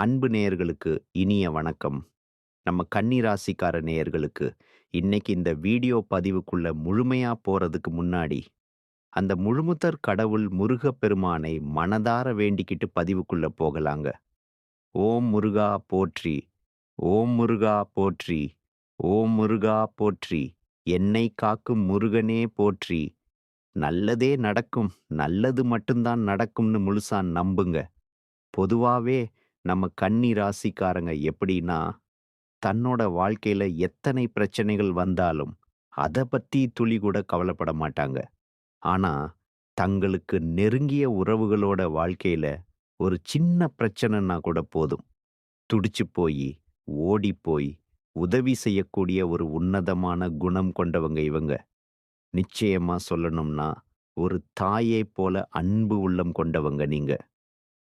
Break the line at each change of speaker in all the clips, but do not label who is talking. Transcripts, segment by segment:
அன்பு நேயர்களுக்கு இனிய வணக்கம். நம்ம கன்னிராசிக்கார நேயர்களுக்கு, இன்னைக்கு இந்த வீடியோ பதிவுக்குள்ள முழுமையா போறதுக்கு முன்னாடி, அந்த முழுமுத்தர் கடவுள் முருகப்பெருமானை மனதார வேண்டிக்கிட்டு பதிவுக்குள்ள போகலாங்க. ஓம் முருகா போற்றி, ஓம் முருகா போற்றி, ஓம் முருகா போற்றி, என்னை காக்கும் முருகனே போற்றி, நல்லதே நடக்கும், நல்லது மட்டும்தான் நடக்கும்னு முழுசா நம்புங்க. பொதுவாவே நம்ம கன்னி ராசிக்காரங்க எப்படின்னா, தன்னோட வாழ்க்கையில எத்தனை பிரச்சனைகள் வந்தாலும், அத பத்தி துளி கூட கவலைப்பட மாட்டாங்க. ஆனா, தங்களுக்கு நெருங்கிய உறவுகளோட வாழ்க்கையில ஒரு சின்ன பிரச்சனைனா கூட போதும். துடிச்சு போயி, போய் உதவி செய்யக்கூடிய ஒரு உன்னதமான குணம் கொண்டவங்க இவங்க. நிச்சயமா சொல்லணும்னா, ஒரு தாயைப் போல அன்பு உள்ளம் கொண்டவங்க நீங்க.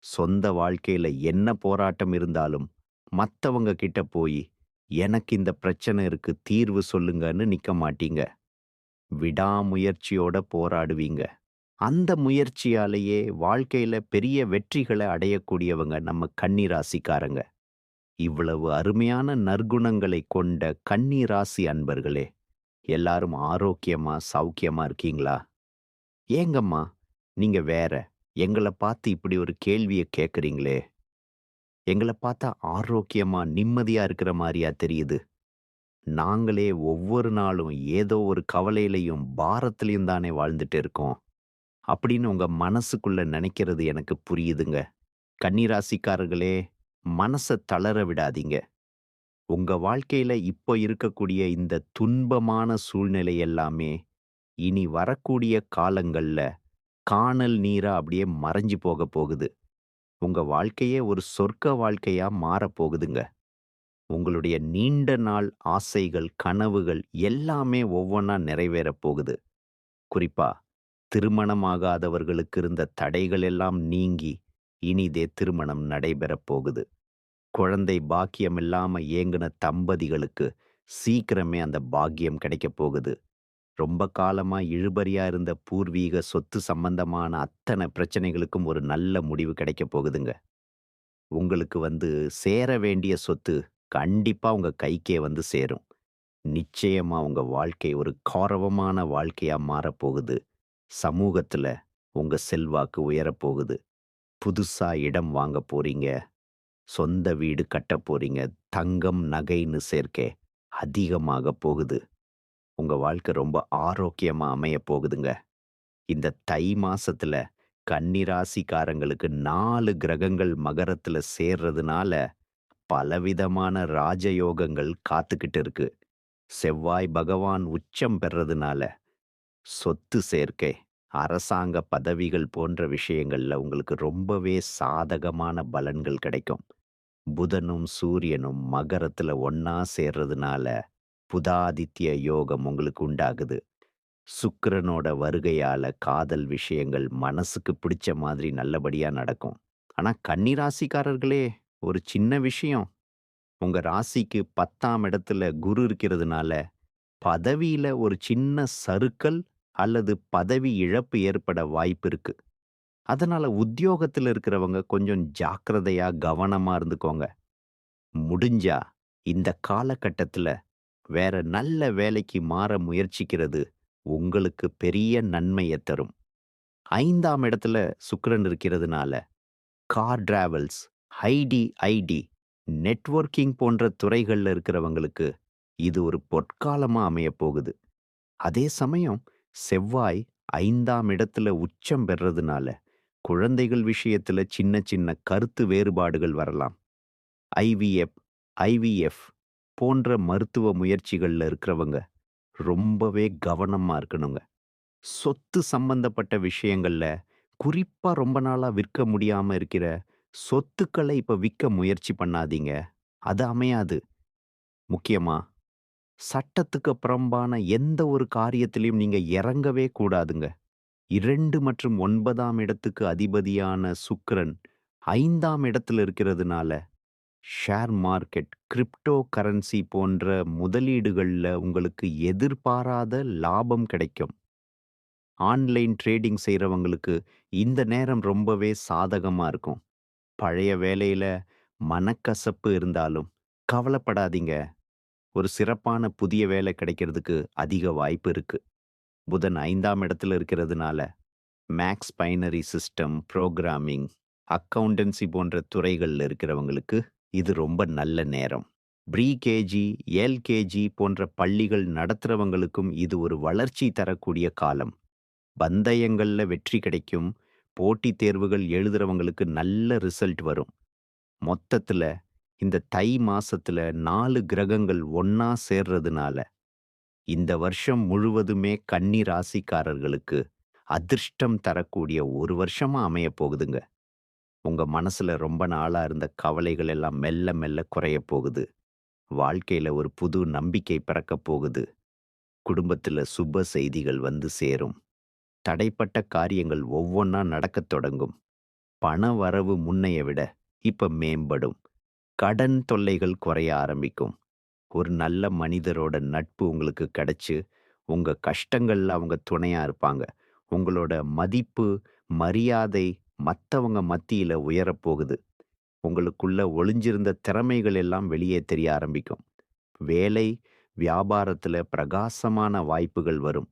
சொந்த வாழ்க்கையில என்ன போராட்டம் இருந்தாலும், மத்தவங்க கிட்ட போயி, "எனக்கு இந்த பிரச்சனை இருக்கு, தீர்வு சொல்லுங்கன்னு" நிக்க மாட்டீங்க. விடாமுயற்சியோட போராடுவீங்க. அந்த முயற்சியாலேயே வாழ்க்கையில பெரிய வெற்றிகள அடையக்கூடியவங்க நம்ம கன்னி ராசிக்காரங்க. இவ்வளவு அருமையான நற்குணங்களை கொண்ட கன்னி ராசி அன்பர்களே! எல்லாரும் ஆரோக்கியமா, சௌக்கியமா இருக்கீங்களா? ஏங்கம்மா, நீங்க வேற, எங்கள பார்த்து இப்படி ஒரு கேள்விய கேட்குறீங்களே எங்கள பார்த்தா ஆரோக்கியமா, நிம்மதியா இருக்கிற மாதிரியா தெரியுது? நாங்களே ஒவ்வொரு நாளும் ஏதோ ஒரு கவலையிலயும், பாரத்திலையும் தானே வாழ்ந்துட்டு இருக்கோம். அப்படின்னு உங்க மனசுக்குள்ள நினைக்கிறது எனக்கு புரியுதுங்க. கன்னிராசிக்காரர்களே மனசை மனச தளர விடாதீங்க. உங்க வாழ்க்கையில இப்போ இருக்கக்கூடிய இந்த துன்பமான சூழ்நிலை எல்லாமே, இனி வரக்கூடிய காலங்கள்ல கானல் நீரா அப்படியே மறைஞ்சு போக போகுது. உங்க வாழ்க்கையே ஒரு சொர்க்க வாழ்க்கையா மாறப் போகுதுங்க. உங்களுடைய நீண்ட நாள் ஆசைகள், கனவுகள் எல்லாமே ஒவ்வொன்னா நிறைவேறப் போகுது. குறிப்பா, திருமணமாகாதவர்களுக்கு இருந்த தடைகள் எல்லாம் நீங்கி, இனிதே திருமணம் நடைபெறப் போகுது. குழந்தை பாக்கியம் இல்லாம ஏங்குன தம்பதிகளுக்கு சீக்கிரமே அந்த பாக்கியம் கிடைக்கப் போகுது. ரொம்ப காலமா இழுபறியா இருந்த பூர்வீக சொத்து சம்பந்தமான அத்தனை பிரச்சனைகளுக்கும் ஒரு நல்ல முடிவு கிடைக்கப் போகுதுங்க. உங்களுக்கு வந்து சேர வேண்டிய சொத்து கண்டிப்பா உங்க கைக்கே வந்து சேரும். நிச்சயமா உங்க வாழ்க்கை ஒரு கௌரவமான வாழ்க்கையா மாறப்போகுது. சமூகத்துல உங்க செல்வாக்கு உயரப் போகுது. புதுசா இடம் வாங்க போறீங்க. சொந்த வீடு கட்டப் போறீங்க. தங்கம், நகைன்னு சேர்க்கை அதிகமாகப் போகுது. உங்க வாழ்க்கை ரொம்ப ஆரோக்கியமா அமைய போகுதுங்க. இந்த தை மாசத்துல கன்னிராசிக்காரங்களுக்கு நாலு கிரகங்கள் மகரத்துல சேர்றதுனால, பலவிதமான ராஜயோகங்கள் காத்துக்கிட்டு இருக்கு. செவ்வாய் பகவான் உச்சம் பெறதுனால, சொத்து சேர்க்கை, அரசாங்க பதவிகள் போன்ற விஷயங்கள்ல உங்களுக்கு ரொம்பவே சாதகமான பலன்கள் கிடைக்கும். புதனும், சூரியனும் மகரத்துல ஒன்றா சேர்றதுனால, புதாதித்ய யோகம் உங்களுக்கு உண்டாகுது. சுக்கரனோட வருகையால காதல் விஷயங்கள் மனசுக்கு பிடிச்ச மாதிரி நல்லபடியா நடக்கும். ஆனா கன்னி ராசிக்காரர்களே, ஒரு சின்ன விஷயம். உங்க ராசிக்கு 10ஆம் இடத்துல குரு இருக்கிறதுனால, பதவியில ஒரு சின்ன சறுக்கல் அல்லது பதவி இழப்பு ஏற்பட வாய்ப்பு இருக்கு. அதனால உத்தியோகத்துல இருக்கிறவங்க கொஞ்சம் ஜாக்கிரதையா, கவனமா இருந்துக்கோங்க. முடிஞ்சா இந்த காலகட்டத்துல வேற நல்ல வேலைக்கு மாற முயற்சிக்கிறது உங்களுக்கு பெரிய நன்மையை தரும். ஐந்தாம் இடத்துல சுக்கிரன் இருக்கிறதுனால, car travels, IT, IT, networking போன்ற துறைகள்ல இருக்கிறவங்களுக்கு இது ஒரு பொற்காலமா அமையப் போகுது. அதே சமயம் செவ்வாய் ஐந்தாம் இடத்துல உச்சம் பெறதுனால, குழந்தைகள் விஷயத்துல சின்ன சின்ன கருத்து வேறுபாடுகள் வரலாம். ஐவிஎஃப், ஐவிஎஃப் போன்ற மருத்துவ முயற்சிகள்ல இருக்கிறவங்க ரொம்பவே கவனமா இருக்கணுங்க. சொத்து சம்பந்தப்பட்ட விஷயங்கள்ல, குறிப்பா ரொம்ப நாளா விற்க முடியாம இருக்கிற சொத்துக்களை இப்ப விக்க முயற்சி பண்ணாதீங்க. அது அமையாது. முக்கியமா, சட்டத்துக்கு புறம்பான எந்த ஒரு காரியத்திலையும் நீங்க இறங்கவே கூடாதுங்க. இரண்டு மற்றும் ஒன்பதாம் இடத்துக்கு அதிபதியான சுக்ரன் ஐந்தாம் இடத்துல இருக்கிறதுனால, ஷேர் மார்க்கெட், கிரிப்டோ கரன்சி போன்ற முதலீடுகள்ல உங்களுக்கு எதிர்பாராத லாபம் கிடைக்கும். ஆன்லைன் ட்ரேடிங் செய்கிறவங்களுக்கு இந்த நேரம் ரொம்பவே சாதகமா இருக்கும். பழைய வேலையில மனக்கசப்பு இருந்தாலும் கவலைப்படாதீங்க. ஒரு சிறப்பான புதிய வேலை கிடைக்கிறதுக்கு அதிக வாய்ப்பு இருக்கு. புதன் ஐந்தாம் இடத்துல இருக்கிறதுனால, maths binary system, programming, accountancy போன்ற துறைகள்ல இருக்கிறவங்களுக்கு இது ரொம்ப நல்ல நேரம். ப்ரீ-கேஜி, எல்-கேஜி போன்ற பள்ளிகள் நடத்துறவங்களுக்கும் இது ஒரு வளர்ச்சி தரக்கூடிய காலம். பந்தயங்கள்ல வெற்றி கிடைக்கும். போட்டித் தேர்வுகள் எழுதுறவங்களுக்கு நல்ல ரிசல்ட் வரும். மொத்தத்துல இந்த தை மாசத்துல நாலு கிரகங்கள் ஒன்னா சேர்றதுனால, இந்த வருஷம் முழுவதுமே கன்னி ராசிக்காரர்களுக்கு அதிர்ஷ்டம் தரக்கூடிய ஒரு வருஷமா அமைய போகுதுங்க. உங்க மனசுல ரொம்ப நாளா இருந்த கவலைகள் எல்லாம் மெல்ல மெல்ல குறைய போகுது. வாழ்க்கையில ஒரு புது நம்பிக்கை பிறக்கப் போகுது. குடும்பத்துல சுப செய்திகள் வந்து சேரும். தடைப்பட்ட காரியங்கள் ஒவ்வொன்னா நடக்கத் தொடங்கும். பண வரவு முன்னைய விட இப்ப மேம்படும். கடன் தொல்லைகள் குறைய ஆரம்பிக்கும். ஒரு நல்ல மனிதரோட நட்பு உங்களுக்கு கிடைச்சு, உங்க கஷ்டங்கள்ல அவங்க துணையா இருப்பாங்க. உங்களோட மதிப்பு, மரியாதை மத்தவங்க மத்தியில உயரப் போகுது. உங்களுக்குள்ள ஒளிஞ்சிருந்த திறமைகள் எல்லாம் வெளியே தெரிய ஆரம்பிக்கும். வேலை, வியாபாரத்துல பிரகாசமான வாய்ப்புகள் வரும்.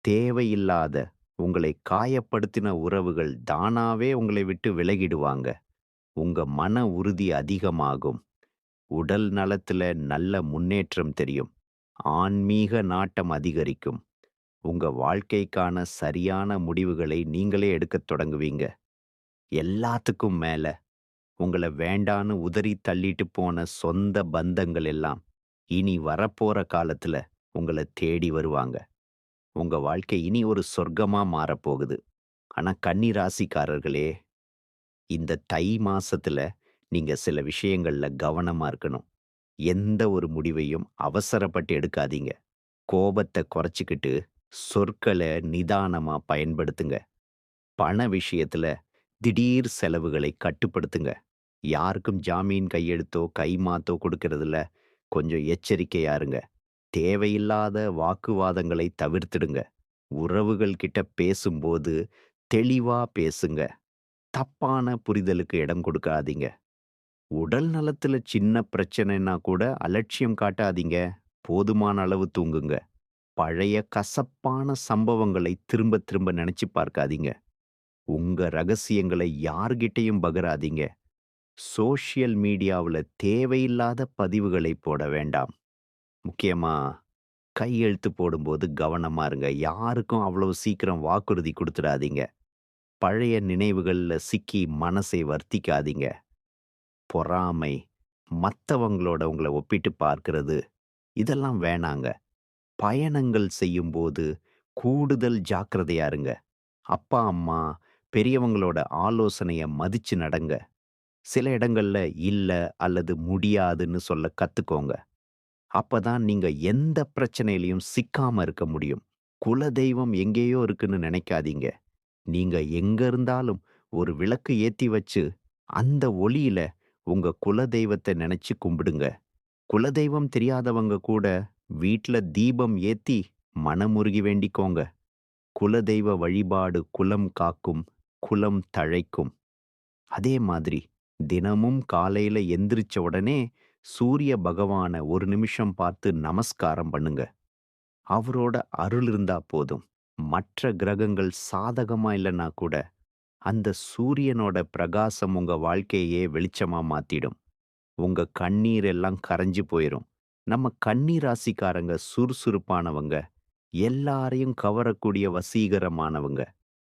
தேவையில்லாத உங்களை காயப்படுத்தின உறவுகள் தானாவே உங்களை விட்டு விலகிடுவாங்க. உங்க மன உறுதி அதிகமாகும். உடல் நலத்துல நல்ல முன்னேற்றம் தெரியும். ஆன்மீக நாட்டம் அதிகரிக்கும். உங்க வாழ்க்கைக்கான சரியான முடிவுகளை நீங்களே எடுக்கத் தொடங்குவீங்க. எல்லாத்துக்கும் மேல உங்கள வேண்டான்னு உதறி தள்ளிட்டு போன சொந்த பந்தங்கள் எல்லாம் இனி வரப்போற காலத்துல உங்கள தேடி வருவாங்க. உங்க வாழ்க்கை இனி ஒரு சொர்க்கமா மாறப்போகுது. ஆனா கன்னி ராசிக்காரர்களே, இந்த தை மாசத்துல நீங்க சில விஷயங்கள்ல கவனமா இருக்கணும். எந்த ஒரு முடிவையும் அவசரப்பட்டு எடுக்காதீங்க. கோபத்தை குறைச்சுக்கிட்டு சொற்கள நிதானமா பயன்படுத்துங்க. பண விஷயத்துல திடீர் செலவுகளை கட்டுப்படுத்துங்க. யாருக்கும் ஜாமீன் கையெழுத்தோ, கைமாத்தோ கொடுக்கறதுல கொஞ்சம் எச்சரிக்கையா இருங்க. தேவையில்லாத வாக்குவாதங்களை தவிர்த்திடுங்க. உறவுகள் கிட்ட பேசும்போது தெளிவா பேசுங்க. தப்பான புரிதலுக்கு இடம் கொடுக்காதீங்க. உடல் நலத்துல சின்ன பிரச்சனைனா கூட அலட்சியம் காட்டாதீங்க. போதுமான அளவு தூங்குங்க. பழைய கசப்பான சம்பவங்களை திரும்ப திரும்ப நினைச்சு பார்க்காதீங்க. உங்க ரகசியங்களை யார்கிட்டயும் பகிராதீங்க. சோஷியல் மீடியாவில் தேவையில்லாத பதிவுகளை போட வேண்டாம். முக்கியமா கையெழுத்து போடும்போது கவனமா இருங்க. யாருக்கும் அவ்வளவு சீக்கிரம் வாக்குறுதி குடுத்துடாதீங்க. பழைய நினைவுகள்ல சிக்கி மனசை வர்த்திக்காதீங்க பொறாமை, மற்றவங்களோட உங்களை ஒப்பிட்டு பார்க்கிறது, இதெல்லாம் வேணாங்க. பயணங்கள் செய்யும்போது கூடுதல் ஜாக்கிரதையா இருங்க. அப்பா, அம்மா, பெரியவங்களோட ஆலோசனைய மதிச்சு நடங்க. சில இடங்கள்ல இல்ல அல்லது முடியாதுன்னு சொல்ல கத்துக்கோங்க. அப்பதான் நீங்க எந்த பிரச்சனையிலயும் சிக்காம இருக்க முடியும். குலதெய்வம் எங்கேயோ இருக்குன்னு நினைக்காதீங்க. நீங்க எங்க இருந்தாலும் ஒரு விளக்கு ஏத்தி வச்சு, அந்த ஒளியில உங்க குலதெய்வத்த நினைச்சு கும்பிடுங்க. குலதெய்வம் தெரியாதவங்க கூட வீட்ல தீபம் ஏத்தி மனமுருகி வேண்டிக்கோங்க. குலதெய்வ வழிபாடு குலம் காக்கும், குலம் தழைக்கும். அதே மாதிரி தினமும் காலையில எந்திரிச்ச உடனே சூரிய பகவான ஒரு நிமிஷம் பார்த்து நமஸ்காரம் பண்ணுங்க. அவரோட அருள் இருந்தா போதும். மற்ற கிரகங்கள் சாதகமா இல்லைன்னா கூட, அந்த சூரியனோட பிரகாசம் உங்க வாழ்க்கையே வெளிச்சமா மாத்திடும். உங்க கண்ணீர் எல்லாம் கரைஞ்சு போயிரும். நம்ம கண்ணீராசிக்காரங்க சுறுசுறுப்பானவங்க. எல்லாரையும் கவரக்கூடிய வசீகரமானவங்க.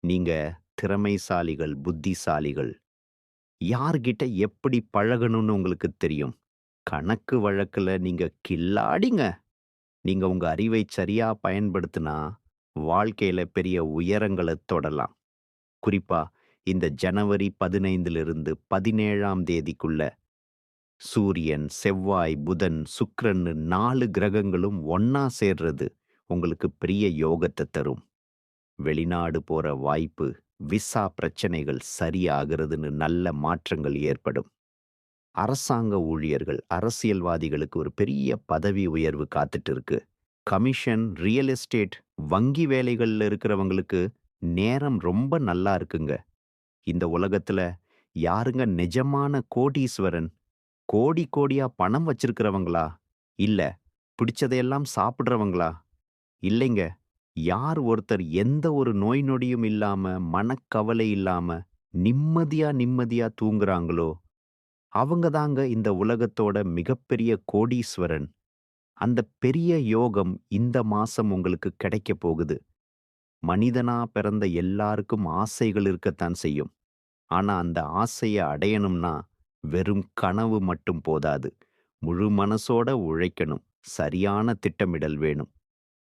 நீங்க திறமைசாலிகள், புத்திசாலிகள். யார்கிட்ட எப்படி பழகணும்னு உங்களுக்கு தெரியும். கணக்கு வழக்குல நீங்க கில்லாடிங்க. நீங்க உங்க அறிவை சரியா பயன்படுத்தினா, வாழ்க்கையில பெரிய உயரங்களை தொடலாம். குறிப்பா இந்த ஜனவரி 15லிருந்து 17ஆம் தேதிக்குள்ள சூரியன், செவ்வாய், புதன், சுக்கிரன்னு 4 கிரகங்களும் ஒன்னா சேர்றது உங்களுக்கு பெரிய யோகத்தை தரும். வெளிநாடு போற வாய்ப்பு, விசா பிரச்சனைகள் சரியாகிறதுன்னு நல்ல மாற்றங்கள் ஏற்படும். அரசாங்க ஊழியர்கள், அரசியல்வாதிகளுக்கு ஒரு பெரிய பதவி உயர்வு காத்துட்டு இருக்கு. கமிஷன், ரியல் எஸ்டேட், வங்கி வேலைகள்ல இருக்கிறவங்களுக்கு நேரம் ரொம்ப நல்லா இருக்குங்க. இந்த உலகத்துல யாருங்க நிஜமான கோடீஸ்வரன்? கோடி கோடியா பணம் வச்சிருக்கிறவங்களா? இல்ல பிடிச்சதையெல்லாம் சாப்பிடுறவங்களா? இல்லைங்க. யார் ஒருத்தர் எந்த ஒரு நோய் நொடியும் இல்லாம, மனக்கவலை இல்லாம, நிம்மதியா நிம்மதியா தூங்குறாங்களோ, அவங்க தாங்க இந்த உலகத்தோட மிகப்பெரிய கோடீஸ்வரன். அந்த பெரிய யோகம் இந்த மாசம் உங்களுக்கு கிடைக்கப் போகுது. மனிதனா பிறந்த எல்லாருக்கும் ஆசைகள் இருக்கத்தான் செய்யும். ஆனா அந்த ஆசைய அடையணும்னா, வெறும் கனவு மட்டும் போதாது. முழு மனசோட உழைக்கணும். சரியான திட்டமிடல் வேணும்.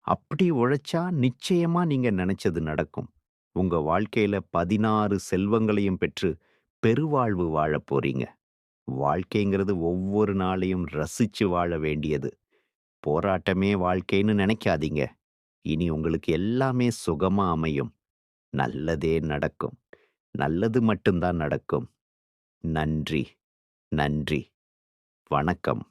அப்படி உழைச்சா நிச்சயமா நீங்க நினைச்சது நடக்கும். உங்க வாழ்க்கையில 16 செல்வங்களையும் பெற்று பெருவாழ்வு வாழப் போறீங்க. வாழ்க்கைங்கிறது ஒவ்வொரு நாளையும் ரசிச்சு வாழ வேண்டியது. போராட்டமே வாழ்க்கைன்னு நினைக்காதீங்க இனி உங்களுக்கு எல்லாமே சுகமா அமையும். நல்லதே நடக்கும். நல்லது மட்டும் தான் நடக்கும். நன்றி, நன்றி. வணக்கம்.